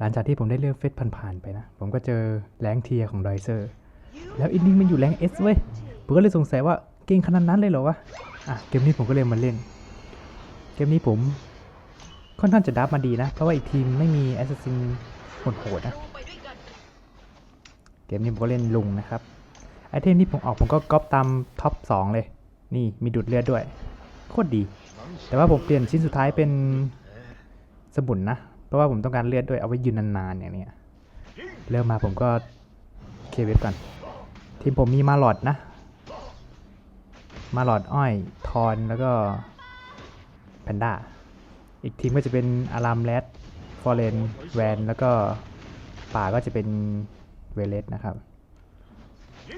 หลังจากที่ผมได้เลือกเฟซผ่านๆไปนะ ผมก็เจอแรงเทียของไดเซอร์แล้วอินดิ้งมันอยู่แรงเอสเว้ย ผมก็เลยสงสัยว่าเก่งขนาดนั้นเลยเหรอวะ อะเกมนี้ผมก็เลยมาเล่น เกมนี้ผมค่อนข้างจะดับมาดีนะ เพราะว่าอีกทีมไม่มีแอสซัสซินโหดๆนะ เกมนี้ผมก็เล่นลุงนะครับ ไอเทมที่ผมออกผมก็ก๊อปตามท็อป2เลย นี่มีดูดเลือดด้วย โคตรดี แต่ว่าผมเปลี่ยนชิ้นสุดท้ายเป็นสมุนนะ เพราะว่าผมต้องการเลือดด้วยเอาไว้ยืนนานๆอย่างนี้เริ่มมาผมก็เคเวฟก่อน ทีมผมมีมาหลอดนะ มาหลอดอ้อยทอนแล้วก็แพนด้าอีกทีมก็จะเป็นอารามแรดฟอร์เรนแวนแล้วก็ป่าก็จะเป็นเวเลสนะครับ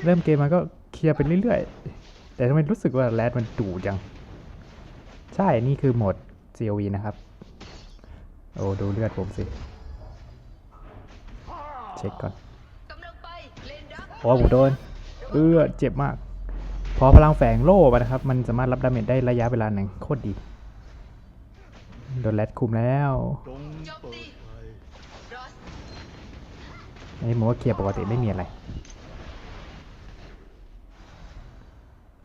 เริ่มเกมมันก็เคลียร์ไปเรื่อยๆ แต่ทำไมรู้สึกว่าแรดมันดุจัง ใช่ นี่คือโหมด COV นะครับ โอ้ดูเลือดผมสิ เช็คก่อนกำลังไปเลนดักโอ้ผมโดน เออเจ็บมาก พอพลังแฝงโล่ไปนะครับ มันสามารถรับดาเมจได้ระยะเวลาหนึ่งโคตรดี โดนแรดคุมแล้วจงเปิดไฟรอสอันนี้ผมว่าเคลียร์ปกติไม่มีอะไร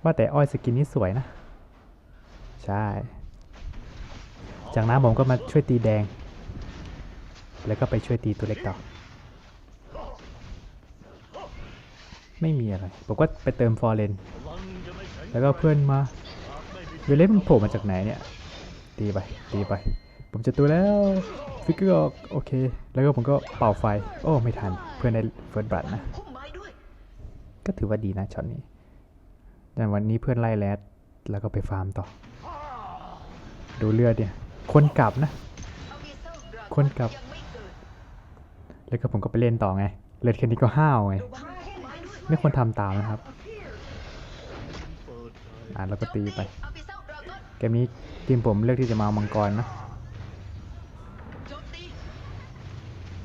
ว่าแต่อ้อยสกินนี้สวยนะ ใช่ จากนั้นผมก็มาช่วยตีแดง แล้วก็ไปช่วยตีตัวเล็กต่อ ไม่มีอะไร ผมก็ไปเติมฟอร์เรนแล้วก็เพื่อนมาไม่มีเวเลสมันโผล่มาจากไหนเนี่ย ตีไป ตีไป ผมจะตัวแล้ว ฟิกเกอร์ออก โอเค แล้วก็ผมก็เป่าไฟ โอ้ ไม่ทัน เพื่อนได้เฟิร์สบัตนะ ก็ถือว่าดีนะช็อตนี้ แต่วันนี้เพื่อนไล่แรดแล้วก็ไปฟาร์มต่อ ดูเลือดเนี่ย คนกลับนะ คนกลับเกิดแล้วก็ผมก็ไปเล่นต่อไง เลือดแค่นี้ก็ห้าวไง ไม่ควรทำตามนะครับ อ่าแล้วก็ตีไปเอาวีเซลดราก้อนเกมนี้ทีมผมเลือกที่จะมาอมังกรนะ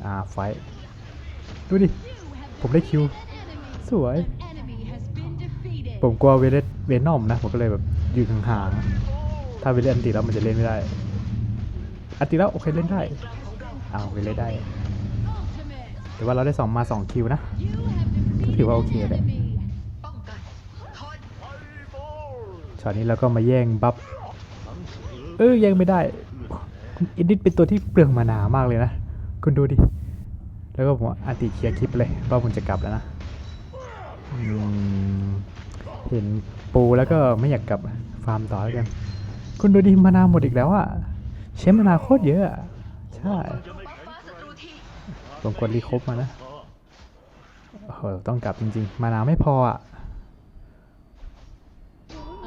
อ่าไฟ ดูดิ ผมได้คิว สวย ผมกลัวเวเลสเวนอมนะ ผมก็เลยแบบยืนห่างๆถ้าเวเลสอันติแล้วมันจะเล่นไม่ได้ อันติแล้วโอเคเล่นได้กลางขอเอาวเวเลสได้แต่ว่าเราได้สองมาสองคิวนะก็ถือว่าโอเคแหละป้องกันทอนไฟบอลช็อตนี้เราก็มาแย่งบัฟหนังสือเออแย่งไม่ได้คุณอินดิสเป็นตัวที่เปลืองมานามากเลยนะ คุณดูดิ แล้วก็ผมอันติเคลียร์คลิปเลยว่าผมจะกลับแล้วนะ เห็นปูแล้วก็ไม่อยากกลับฟาร์มต่อแล้วกัน คุณดูดิมานาหมดอีกแล้วอะ ใช้มานาโคตรเยอะอะใช่จะไม่ป้องแข็งฟ้าศัตรูทีผมกดรีครบมานะข้าโอ้โหต้องกลับจริง ๆ มานาไม่พออะ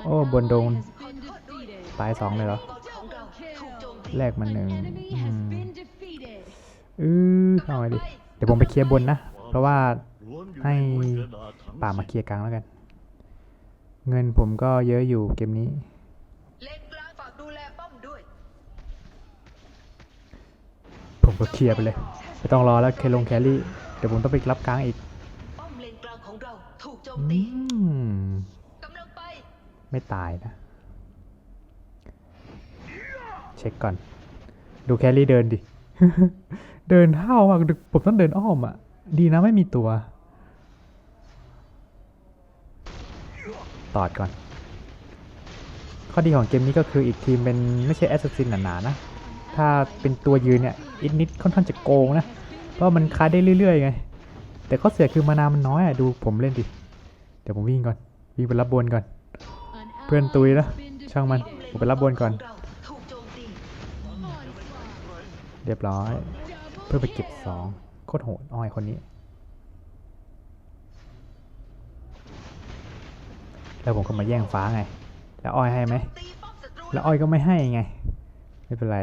โอ้บนโดนตายสองเลยเหรอกองของเราถูกโจมตีแลกมันหนึ่งอืมอืเออเอาไงดิ เดี๋ยวผมไปเคลียร์บนนะ เพราะว่ารวมอยู่ให้ในบนกระดาษทั้งป่ามาเคลียร์กลางแล้วกัน เงินผมก็เยอะอยู่เกมนี้ เลนกลางฝากดูแลป้อมด้วย ผมก็เคลียร์ไปเลยไม่ต้องรอแล้วเคลงแครี่เดี๋ยวผมต้องไปรับกลางอีกป้อมเลนกลางของเราถูกโจมอืตีมกำลังไปไม่ตายนะ เช็คก่อน ดูแครี่เดินดิ เดินเท่ามากผมต้องเดินอ้อมอะ ดีนะไม่มีตัว ตอดก่อน ข้อดีของเกมนี้ก็คืออีกทีมเป็นไม่ใช่แอสซัสซินหนาๆนะ ถ้าเป็นตัวยืนเนี่ยอินนิดค่อนข้างจะโกงนะ เพราะมันคายได้เรื่อยๆไง แต่ข้อเสียคือมานามันน้อยอะ ดูผมเล่นดิ เดี๋ยวผมวิ่งก่อน วิ่งไปรับบนก่อน เพื่อนตุยนะ ช่างมัน ผมไปรับบนก่อน เรียบร้อย เพื่อไปเก็บสองโคตรโหดอ้อยคนนี้ แล้วผมก็มาแย่งฟ้าไง แล้วอ้อยให้ไหม แล้วอ้อยก็ไม่ให้ไง ไม่เป็นไร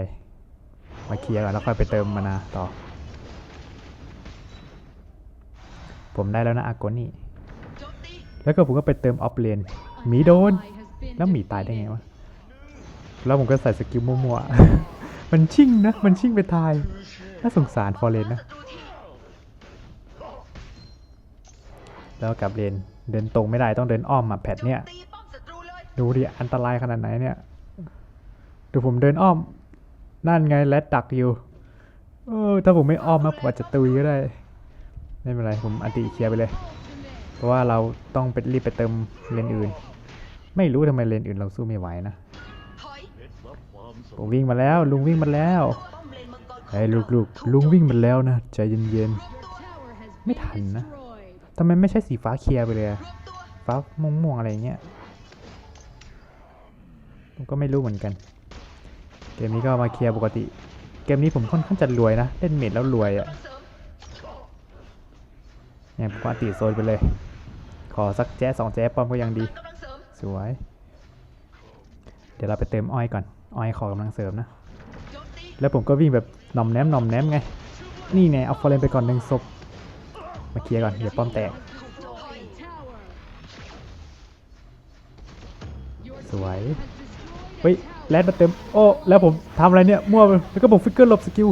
มาเคลียร์ก่อนแล้วค่อยไปเติมมานาต่อ ผมได้แล้วนะอากนี่ แล้วก็ผมก็ไปเติมออฟเลนหมีโดน แล้วหมีตายได้ไงวะ แล้วผมก็ใส่สกิลมั่วๆ มันชิ่งนะ มันชิ่งไปทาย น่าสงสารฟอร์เรนนะ แล้วกลับเลนเดินตรงไม่ได้ต้องเดินอ้อมมาแพทเนี่ยตีป้อมศัตรูเลยดูดิอันตรายขนาดไหนเนี่ย ดูผมเดินอ้อม นั่นไงแรดดักอยู่เออถ้าผมไม่อ้อมนะผมอาจจะตุยก็ได้ ไม่เป็นไรผมอันติเคลียร์ไปเลย เพราะว่าเราต้องไปรีบไปเติมเลนอื่น ไม่รู้ทำไมเลนอื่นเราสู้ไม่ไหวนะผมวิ่งมาแล้ว ลุงวิ่งมาแล้วป้อมเลนมังกรของเฮ้ยลูกๆลุงวิ่งมาแล้วนะใจเย็น Your tower has ไม่ทันนะทำไมไม่ใช่สีฟ้าเคลียร์ไปเลยฟ้าม่วงๆอะไรเงี้ยผมก็ไม่รู้เหมือนกัน มนี้ก็มาเคลียร์ปกติ เกมนี้ผมค่อนข้างจะรวยนะ เล่นเมดแล้วรวยอะกำลังเนี่ยผมก็ติโซนไปเลย ขอสักแจ๊สสองแจ๊ป้อมก็ยังดี สวย เดี๋ยวเราไปเติมอ้อยก่อน อ้อยขอกำลังเสริมนะ แล้วผมก็วิ่งแบบหน่อมแนมหน่อมแนมไง นี่ไงเอาฟอร์เรนไปก่อนหนึ่งศพ มาเคลียร์ก่อน เดี๋ยวป้อมแตก สวย เฮ้ย แลดมาเต็มโอ้แล้วผมทำอะไรเนี่ยมั่วไปแล้วก็ผมฟิกเกอร์หลบสกิล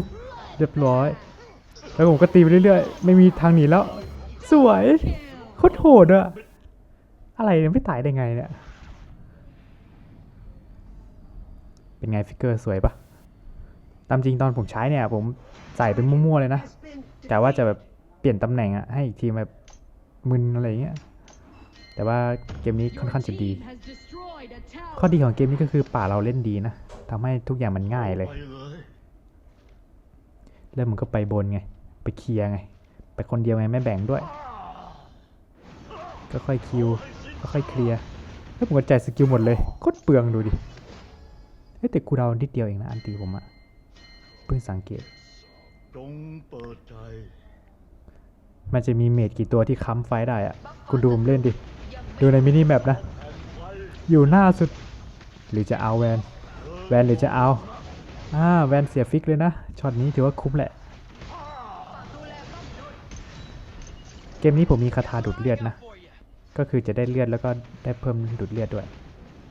เรียบร้อย แล้วผมก็ตีไปเรื่อยๆ ไม่มีทางหนีแล้ว สวยโคตรโหดอะอะไรเนี่ยไม่ตายได้ไงเนี่ย เป็นไงฟิกเกอร์สวยปะตามจริงตอนผมใช้เนี่ย ผมใส่เป็นมั่วๆเลยนะ แต่ว่าจะแบบเปลี่ยนตำแหน่งอะให้อีกทีมแบบมึนอะไรเงี้ย แต่ว่าเกมนี้ค่อนข้างจะดี ข้อดีของเกมนี้ก็คือป่าเราเล่นดีนะทำให้ทุกอย่างมันง่ายเลยเลย แล้วมันก็ไปบนไง ไปเคลียร์ไง ไปคนเดียวไงไม่แบ่งด้วย ก็ค่อยคิวก็ค่อยเคลียร์แล้วผมก็จ่ายสกิลหมดเลยโคตรเปลืองดูดิเฮ้แต่กูเรานิดเดียวเองนะอันตีผมอะเพิ่งสังเกตมันจะมีเมจกี่ตัวที่ค้ำไฟได้อะคุณดูผมเล่นดิ ดูในมินิแมปนะ อยู่หน้าสุด หรือจะเอาแวน แวนหรือจะเอาอ่าแวนเสียฟิกเลยนะ ช็อตนี้ถือว่าคุ้มแหละ เกมนี้ผมมีคาถาดูดเลือดนะ ก็คือจะได้เลือดแล้วก็ได้เพิ่มดูดเลือดด้วย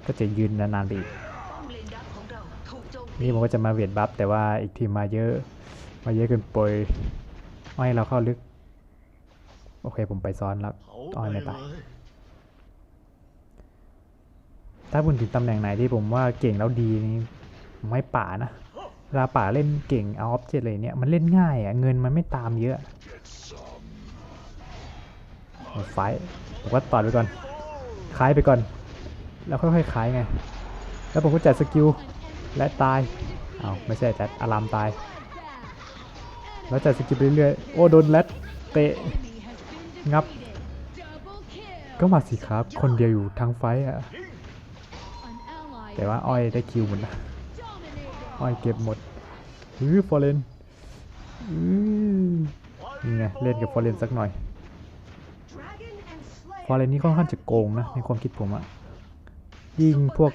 ก็จะยืนนานๆไปอีกป้อมเลนดักของเราถูกโจมตีนี่ผมก็จะมาเวทบัฟแต่ว่าอีกทีมมาเยอะ มาเยอะเกินปอยอ้อยเราเข้าลึก โอเคผมไปซ้อนแล้วอ้อยไม่ตาย ถ้าพูดถึงตำแหน่งไหนที่ผมว่าเก่งแล้วดีนี่ผมให้ป่านะเวลาป่าเล่นเก่งเอาออบเจกต์อะไรเนี่ยมันเล่นง่ายอะ่ะเงินมันไม่ตามเยอะไฟผมก็ต่อไปก่อนคล้ายไปก่อน แล้วค่อยๆคล้ายไง แล้วผมก็จัดสกิลและตายอ้าวไม่ใช่จัดอารามตาย แล้วจัดสกิลไปเรื่อยๆโอ้โดนแรดเตะงับ ก็มาสิครับ คนเดียวอยู่ทั้งไฟท์อะ แต่ว่าอ้อยได้คิวหมดนะอ้อยเก็บหมดฮือฟอร์เรนอือนี่ไงเล่นกับฟอร์เรนสักหน่อยฟอร์เรนนี่ค่อนข้างจะโกงนะในความคิดผมอะยิงพวก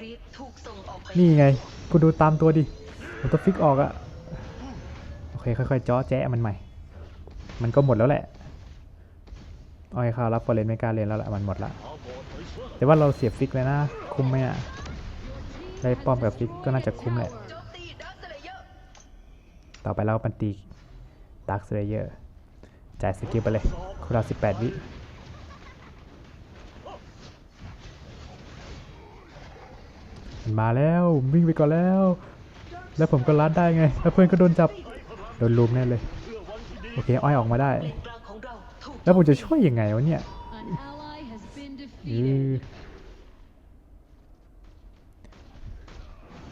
นี่ไงคุณดูตามตัวดิผมต้องฟิกออกอะโอเคค่อยๆจ้อแจ๊มันใหม่ มันก็หมดแล้วแหละอ้อยเข้ารับฟอร์เรนไม่กล้าเล่นแล้วแหละมันหมดละแต่ว่าเราเสียฟิกเลยนะ คุ้มไหมอะ ได้ป้อมกับฟิกก็น่าจะคุ้มแหละ ต่อไปเราปันตีดักเซเยอร์จ่ายสกิลไปเลยคูลดาวน์18 วิมันมาแล้ววิ่งไปก่อนแล้ว แล้วผมก็ลัดได้ไง แล้วเพื่อนก็โดนจับ โดนลุมแน่เลย โอเค อ้อยออกมาได้ แล้วผมจะช่วยยังไงวะเนี่ยอือ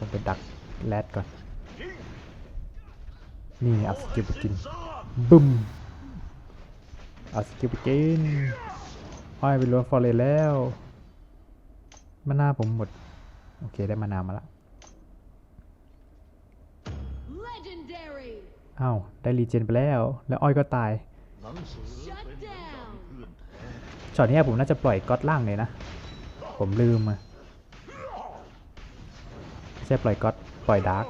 defeated. ผมไปดักแรดก่อน นี่เอาสกิลไปกินบึ้มเอาสกิลไปกินอ้อยไปล้วนฟอร์เรนแล้วมานาผมหมด โอเคได้มานามาละ Legendary. อ้าวได้รีเจนไปแล้ว แล้วอ้อยก็ตายหนังสือ Shut เป็น down. เพื่อนแท้ช็อตนี้ผมน่าจะปล่อยก๊อตล่างเลยนะ ผมลืมอะไม่ใช่ปล่อยก๊อตปล่อยดาร์ก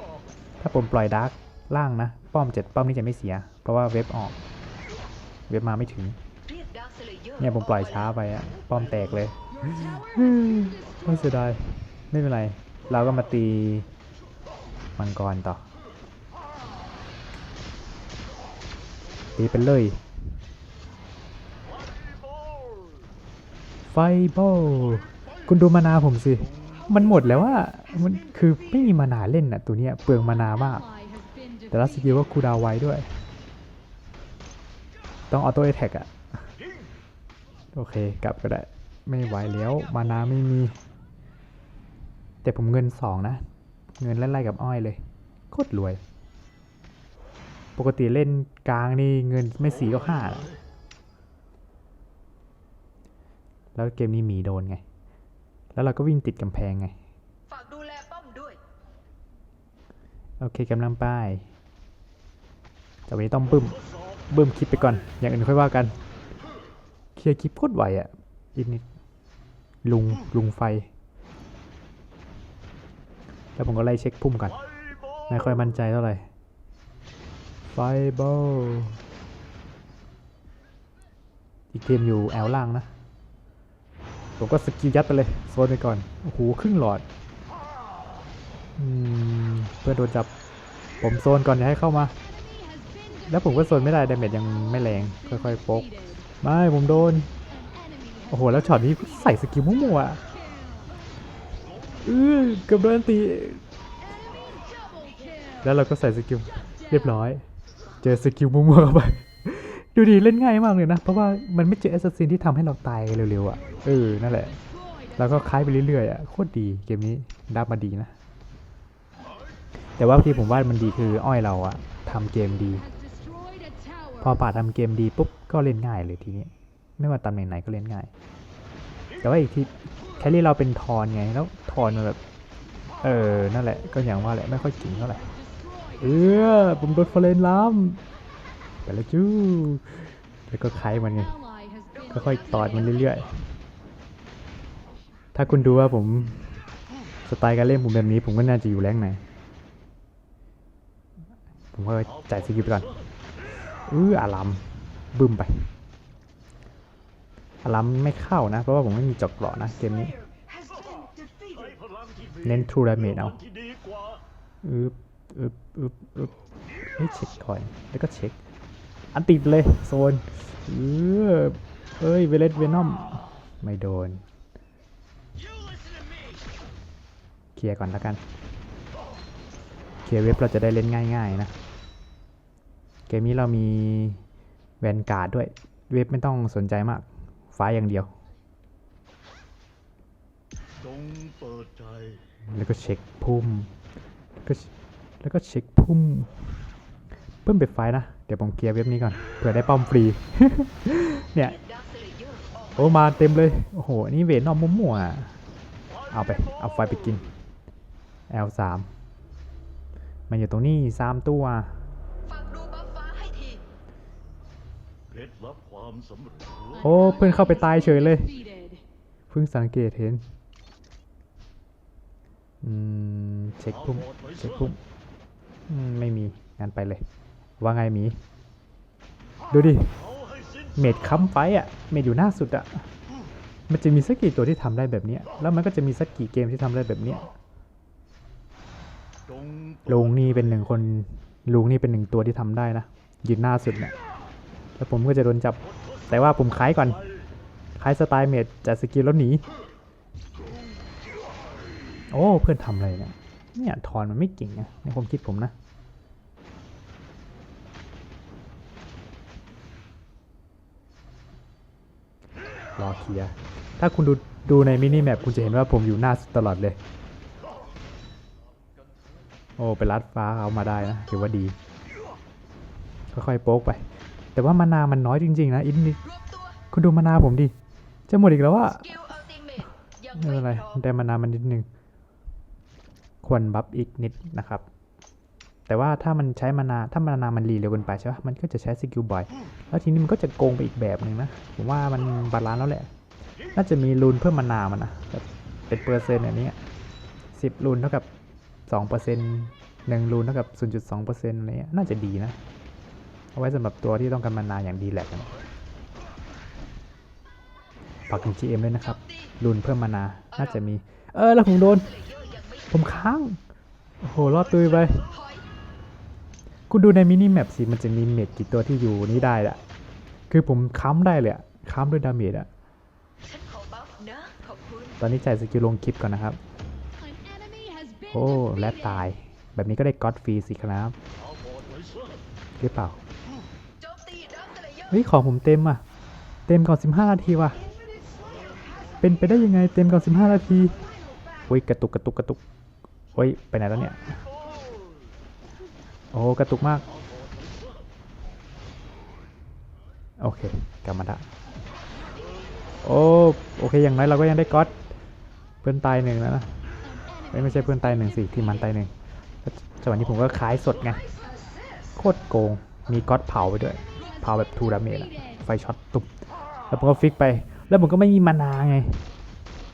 ถ้าผมปล่อยดาร์กล่างนะ ป้อมเจ็ดป้อมนี้จะไม่เสีย เพราะว่าเว็บออก เว็บมาไม่ถึง เนี่ยผมปล่อยช้าไปอะป้อมแตกเลยไม่เสียดายไม่เป็นไร เราก็มาตีมังกรต่อ ตีไปเลยไฟบอลคุณดูมานาผมสิ มันหมดแล้วว่ามันคือไม่มีมานาเล่นอะตัวเนี้ยเปลืองมานามาก แต่ละสกิลก็คูดาวไว้ด้วย ต้องออโต้แท็กอะโอเคกลับก็ได้ ไม่ไหวแล้วมานาไม่มี แต่ผมเงินสองนะ เงินไล่ๆกับอ้อยเลยโคตรรวย ปกติเล่นกลางนี่เงินไม่สี่ก็ห้าแล้วแล้วเกมนี้หมีโดนไง แล้วเราก็วิ่งติดกำแพงไงฝากดูแลป้อมด้วย โอเคกำลังไปแต่วันนี้ต้องบึ้มบึ้มคลิปไปก่อน อย่างอื่นค่อยว่ากัน เคลียร์คลิปโคตรไวอะอีกนิดลุงลุงไฟ แล้วผมก็ไล่เช็คพุ่มก่อนไม่ค่อยมั่นใจเท่าไหร่ไฟบอลอีกทีมอยู่แอลล่างนะ ผมก็สกิลยัดไปเลยโซนไปก่อน โอ้โหครึ่งหลอดอเพื่อนโดนจับ ผมโซนก่อนอย่าให้เข้ามา แล้วผมก็โซนไม่ได้ดาเมจยังไม่แรง ค่อยๆโป๊กไม่ผมโดน โอ้โห แล้วช็อตนี้ใส่สกิลมั่วๆอะเออเกือบโดนอันตี แล้วเราก็ใส่สกิลเรียบร้อย เจอสกิลมั่วๆเข้าไป ดูดีเล่นง่ายมากเลยนะ เพราะว่ามันไม่เจอแอสซัสซินที่ทำให้เราตายเร็วๆอะเออนั่นแหละ แล้วก็คล้ายไปเรื่อยๆอะโคตรดีเกมนี้ดับมาดีนะ แต่ว่าที่ผมว่ามันดีคืออ้อยเราอะทำเกมดี พอป่าทำเกมดีปุ๊บก็เล่นง่ายเลยทีนี้ไม่ว่าตำแหน่งไหนก็เล่นง่าย แต่ว่าอีกทีแคลรี่เราเป็นทอนไงแล้วทอนมันแบบเออนั่นแหละก็อย่างว่าแหละไม่ค่อยเก่งเท่าไหร่เออผมโดนฟอร์เรนล้ำ ไปแล้วจู้แล้วก็คลายมันไงค่อยๆตอดมันเรื่อยๆ ถ้าคุณดูว่าผมสไตล์การเล่นผมแบบนี้ ผมก็น่าจะอยู่แรงไหน ผมก็จ่ายสกิลไปก่อนอืออารัมบึ้มไปอารัมไม่เข้านะ เพราะว่าผมไม่มีจอกเกราะนะเกมนี้ เน้น True Damage เอาอึบอึบอึบอึบเฮ้ยเช็คก่อนแล้วก็เช็ค อันติดเลยโซนเออเอ้ยเวเลสเวนอมไม่โดน เคลียร์ก่อนแล้วกัน เคลียร์เว็บเราจะได้เล่นง่าย ๆ นะ เกมนี้เรามีแวนการ์ดด้วย เว็บไม่ต้องสนใจมาก ฟ้าอย่างเดียว แล้วก็เช็คพุ่ม แล้วก็แล้วก็เช็คพุ่ม เพิ่มเบ็ดไฟนะ เดี๋ยวผมเคลียร์เว็บนี้ก่อนเผื่อได้ป้อมฟรี เนี่ย โอ้มาเต็มเลย โอ้โห นี่เวนอมมั่วๆอะเอาไป เอาไฟไปกิน L3 มันอยู่ตรงนี้สามตัวโอ้เพื่อนเข้าไปตายเฉยเลย เพิ่งสังเกตเห็น อืม เช็คพุ่ม เช็คพุ่ม ไม่มีงานไปเลย ว่าไงมี ดูดิ เมดค้ำไฟอะเมดอยู่หน้าสุดอะมันจะมีสักกี่ตัวที่ทำได้แบบเนี้ย แล้วมันก็จะมีสักกี่เกมที่ทำได้แบบเนี้ยลุงนี่เป็นหนึ่งคนลุงนี่เป็นหนึ่งตัวที่ทำได้นะยืนหน้าสุดเนี่ยแล้วผมก็จะโดนจับ แต่ว่าผมคล้ายก่อนคล้ายสไตล์เมดจัดสกิลแล้วหนีโอ้เพื่อนทำอะไรเนี่ยเนี่ยทอนมันไม่เก่งนะในความคิดผมนะ รอเคลียร์ถ้าคุณดูดูในมินิแมปคุณจะเห็นว่าผมอยู่หน้าสุดตลอดเลย โอ้ไปลัดฟ้าเอามาได้นะถือว่าดี ค่อยๆโป๊กไป แต่ว่ามานามันน้อยจริง ๆ นะอินนี่คุณดูมานาผมดิ จะหมดอีกแล้วว่าสกิลอัลติเมทยังไม่เป็นไรได้มานามันนิดนึงควรบัฟอีกนิดนะครับ แต่ว่าถ้ามันใช้มานาถ้ามานามันรีเร็วเกินไปใช่ปะมันก็จะใช้สกิลบ่อย แล้วทีนี้มันก็จะโกงไปอีกแบบหนึ่งนะ ผมว่ามันบาลานซ์แล้วแหละ น่าจะมีรูนเพิ่มมานามันนะเป็นเปอร์เซ็นต์อันนี้สิบรูนเท่ากับสองเปอร์เซ็นต์หนึ่งรูนเท่ากับศูนย์จุดสองเปอร์เซ็นต์อะไรเงี้ย น่าจะดีนะ เอาไว้สำหรับตัวที่ต้องการมานาอย่างดีแหละนฝากถึง GM ด้วยนะครับรูนเพิ่มมานา น่าจะมี เออแล้วผมโดน ผมค้าง โอ้โห รอดตุยไป คุณดูในมินิแมปสิมันจะมีเมดกี่ตัวที่อยู่นี้ได้อะคือผมค้ำได้เลยอะค้ำด้วยดาเมจอะตอนนี้จ่ายสกิลลงคลิปก่อนนะครับ โอ้และตาย แบบนี้ก็ได้ก็อดฟรีสิครับเอาบอดไว้ซะหรือเปล่าเฮ้ยของผมเต็มอะ เต็มก่อน15 นาทีว่ะ เป็นไปได้ยังไงเต็มก่อน15 นาทีโอ้ยกระตุกกระตุกกระตุกโอ้ยไปไหนแล้วเนี่ย โอ้กระตุกมาก โอเคกลับมาได้โอ้โอเคอย่างน้อยเราก็ยังได้ก๊อตเพื่อนตายหนึ่งแล้วนะเอ้ยไม่ใช่เพื่อนตายหนึ่งสิที่มันตายหนึ่งจังหวะนี้ผมก็ขายสดไงโคตรโกงมีก๊อตเผาไปด้วย เผาแบบทูดาเมจอะไฟช็อตตุบแล้วผมก็ฟิกไป แล้วผมก็ไม่มีมานาไง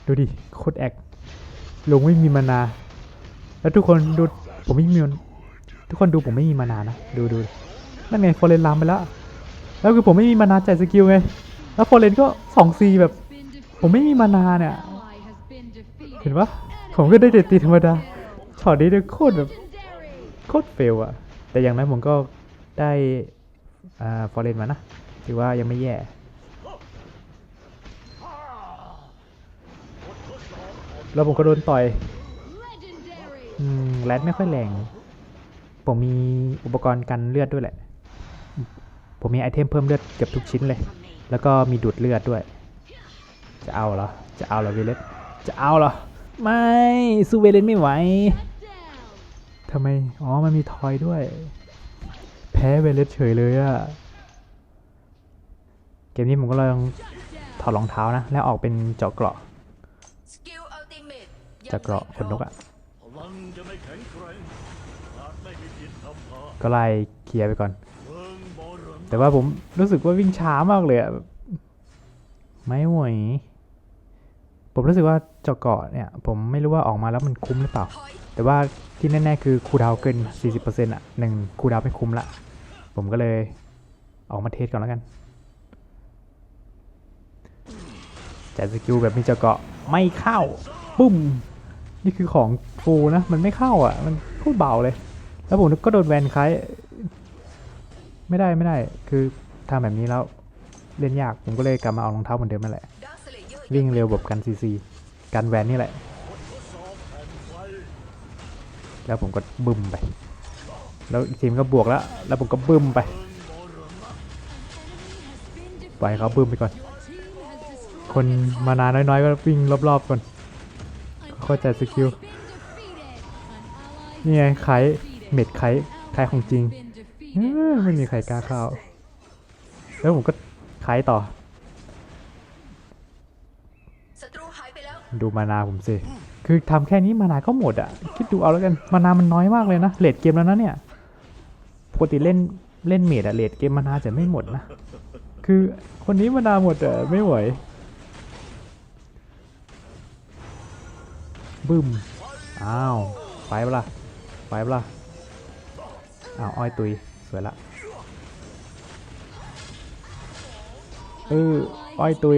ดูดิโคตรแอคลงไม่มีมานา แล้วทุกคนดูผมไม่มีมัน ทุกคนดูผมไม่มีมานานะ ดูดูนั่นไงฟอร์เรนลามไปแล้ว แล้วคือผมไม่มีมานาจ่ายสกิลไง แล้วฟอร์เรนก็สองซีแบบ ผมไม่มีมานาเนี่ย เห็นปะผมก็ได้เด็ดตีธรรมดา ช็อตนี้เนี่ยโคตรแบบโคตรเฟลอะแต่อย่างนั้นผมก็ได้อ่าฟอร์เรนมานะ ถือว่ายังไม่แย่แล้วผมก็โดนต่อย อืม แรดไม่ค่อยแรง ผมมีอุปกรณ์กันเลือดด้วยแหละ ผมมีไอเทมเพิ่มเลือดเกือบทุกชิ้นเลย แล้วก็มีดูดเลือดด้วย จะเอาเหรอ จะเอาเหรอเวเลสจะเอาเหรอ ไม่สู้เวเลสไม่ไหวทำไม อ๋อ มันมีทอยด้วย แพ้เวเลสเฉยเลยอะเกมนี้ผมก็ลองถอดรองเท้านะ แล้วออกเป็นเจาะเกราะเมตเจาะเกราะขนนกอะ ก็ไล่เคลียร์ไปก่อน แต่ว่าผมรู้สึกว่าวิ่งช้ามากเลยอะไม่ไหวผมรู้สึกว่าเจาะเกาะเนี่ย ผมไม่รู้ว่าออกมาแล้วมันคุ้มหรือเปล่า แต่ว่าที่แน่ๆคือคูดาวน์เกิน 40%อะหนึ่งคูดาวไม่คุ้มละ ผมก็เลยออกมาเทสก่อนแล้วกันจัดสกิลแบบมีเจาะเกาะไม่เข้า ปุ้ม นี่คือของฟูนะ มันไม่เข้าอะ มันโคตรเบาเลย แล้วผมก็โดนแวนคล้ายไม่ได้ไม่ได้ คือทำแบบนี้แล้วเล่นยาก ผมก็เลยกลับมาเอารองเท้าเหมือนเดิมนั่นแหละ วิ่งเร็วแบบกันซีซีกันแวนนี่แหละ แล้วผมก็บึ้มไป แล้วอีกทีมก็บวกแล้ว แล้วผมก็บึ้มไปปล่อยเขาบึ้มไปก่อน คนมานานน้อยๆก็วิ่งรอบๆก่อนเข้าใจสกิล นี่ไงไค เม็ดไคไคของจริงเอ้อไม่มีใครกล้าเข้า แล้วผมก็ไคต่อศัตรูหายไปแล้วดูมานาผมสิ คือทำแค่นี้มานาก็หมดอะ คิดดูเอาแล้วกัน มานามันน้อยมากเลยนะเลดเกมแล้วนะเนี่ย ปกติเล่นเล่นเมดอะเลดเกมมานาจะไม่หมดนะ คือคนนี้มานาหมดอะไม่ไหวบึ้ม อ้าว ไปเปะล่าไปเปะล่า อ้าวอ้อยตุย สวยละ เอออ้อยตุย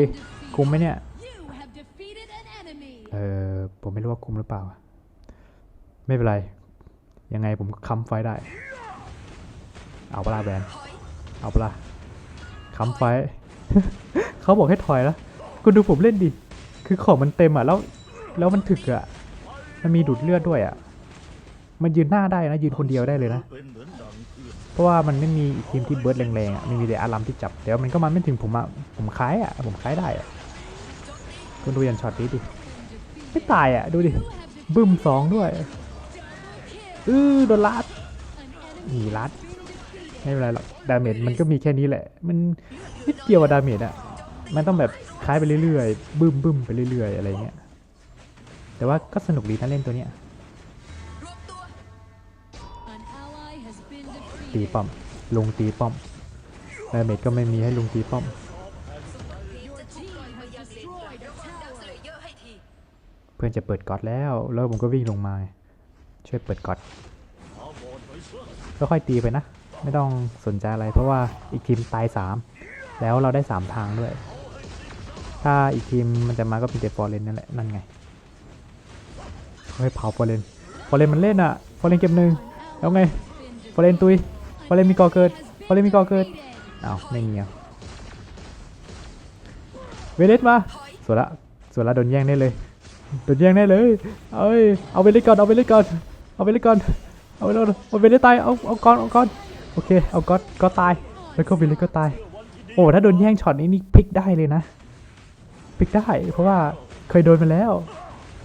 คุมไหมเนี่ย เออผมไม่รู้ว่าคุมหรือเปล่า ไม่เป็นไร ยังไงผมค้ำไฟได้ เอาปลาแบน เอาปลาค้ำไฟ เขาบอกให้ถอยแล้วคุณดูผมเล่นดิ คือของมันเต็มอะ แล้ว แล้วมันถึกอะ มันมีดูดเลือดด้วยอะ มันยืนหน้าได้นะ ยืนคนเดียวได้เลยนะ เพราะว่ามันไม่มีทีมที่เบิร์ดแรงๆอะไม่มีแต่อารัมที่จับแต่ว่ามันก็มาไม่ถึงผมอะผมคล้ายอะผมคล้ายได้อะคุณดูย่างช็อตนี้ดิไม่ตายอะดูดิบึ้มสองด้วยอือโดนลัดหนีลัดไม่เป็นไรหรอกดาเมจมันก็มีแค่นี้แหละ มันนิดเดียวดาเมจอะมันต้องแบบคล้ายไปเรื่อยๆบึ้มบึ้มไปเรื่อยๆอะไรเงี้ยแต่ว่าก็สนุกดีนะเล่นตัวเนี้ย ตีป้อมลุงตีป้อมดาเมจก็ไม่มีให้ลุงตีป้อม เพื่อนจะเปิดก๊อตแล้ว แล้วผมก็วิ่งลงมา ช่วยเปิดก๊อตอาบอดก็ค่อยตีไปนะ ไม่ต้องสนใจอะไร เพราะว่าอีกทีมตายสามแล้วเราได้สามทางด้วย ถ้าอีกทีมมันจะมาก็เป็นเดฟอร์เรนนั่นแหละ นั่นไงเขาให้เผาฟอร์เรนฟอร์เรนมันเล่นอะฟอร์เรนเกมหนึ่งแล้วไงฟอร์เรนตุย อร์เรนมีกอเกิดฟอร์เรนมีกอเกิดอ้าวไม่มีอะเวเลสมาสวยละสวยละโดนแย่งได้เลยโดนแย่งได้เลยเอ้ยเอาไปเล่นก่อนเอาไปเล่นก่อนเอาไปเล่นก่อนเอาไปเล่นเอาไปเล่นตายเอาเอาก่อนเอาก่อนโอเคเอาก็ก็ตายแล้วก็ไปเล่นก็ตายโอ้ถ้าโดนแย่งช็อตนี้นี่พลิกได้เลยนะพลิกได้เพราะว่าเคยโดนมาแล้ว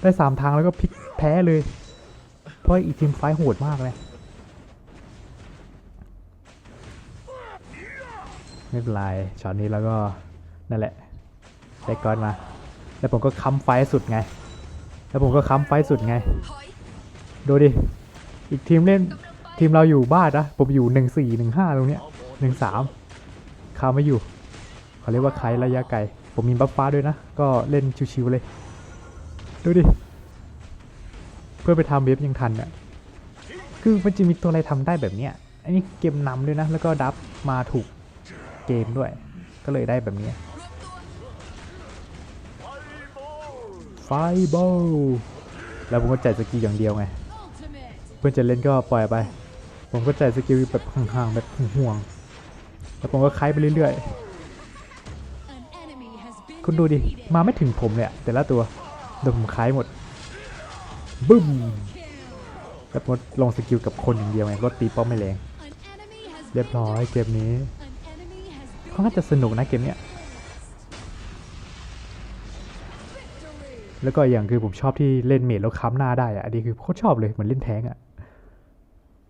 ได้สามทางแล้วก็พลิกแพ้เลย เพราะอีทีมไฟโหดมากเลย ไม่เป็นไรช็อตนี้แล้วก็นั่นแหละได้ก้อนมา แล้วผมก็ค้ำไฟสุดไง แล้วผมก็ค้ำไฟสุดไง ดูดิ อีกทีมเล่นทีมเราอยู่บ้านนะ ผมอยู่หนึ่งสี่หนึ่งห้าตรงเนี้ยหนึ่งสามคาไม่อยู่เขาเรียกว่าไคระยะไกล ผมมีบัฟฟ้าด้วยนะ ก็เล่นชิวๆเลย ดูดิ เพื่อไปทำเว็บยังทันเนี่ยคือมันจะมีตัวอะไรทำได้แบบเนี้ย อันนี้เกมนำด้วยนะ แล้วก็ดับมาถูก เกมด้วย ก็เลยได้แบบนี้ไฟบอลแล้วผมก็จ่ายสกิลอย่างเดียวไง เพื่อนจะเล่นก็ปล่อยไป ผมก็จ่ายสกิลแบบห่างๆแบบห่วงๆแล้วผมก็คล้ายไปเรื่อยๆ คุณดูดิ มาไม่ถึงผมเลยแต่ละตัวเดี๋ยผมคล้ายหมด บึ้มแล้วผมลงสกิลกับคนอย่างเดียวไงก็ตีป้อมไม่แรง เรียบร้อยเกมนี้ เขาน่าจะสนุกนะเกมเนี้ยแล้วก็อย่างคือผมชอบที่เล่นเมดแล้วค้ำหน้าได้อะอันนี้คือโคตรชอบเลยเหมือนเล่นแท้งอะ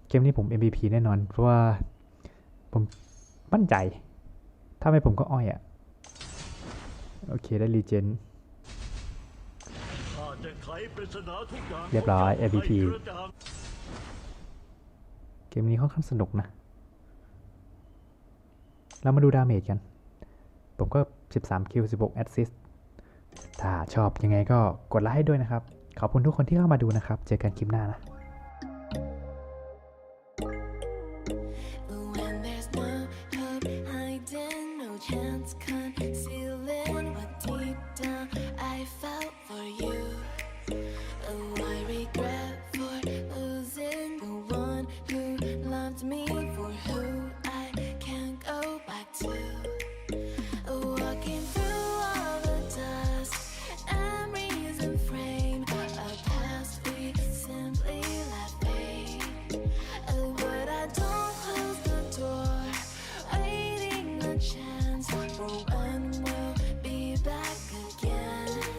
เกมนี้ผม MVP แน่นอน เพราะว่าผมมั่นใจ ถ้าไม่ผมก็อ้อยอะโอเคได้รีเจนเรียบร้อย MVP เกมนี้ค่อนข้างสนุกนะ เรามาดูดาเมจกัน ผมก็ 13 คิว 16 แอสซิสต์ถ้าชอบยังไงก็กดไลค์ให้ด้วยนะครับ ขอบคุณทุกคนที่เข้ามาดูนะครับ เจอกันคลิปหน้านะ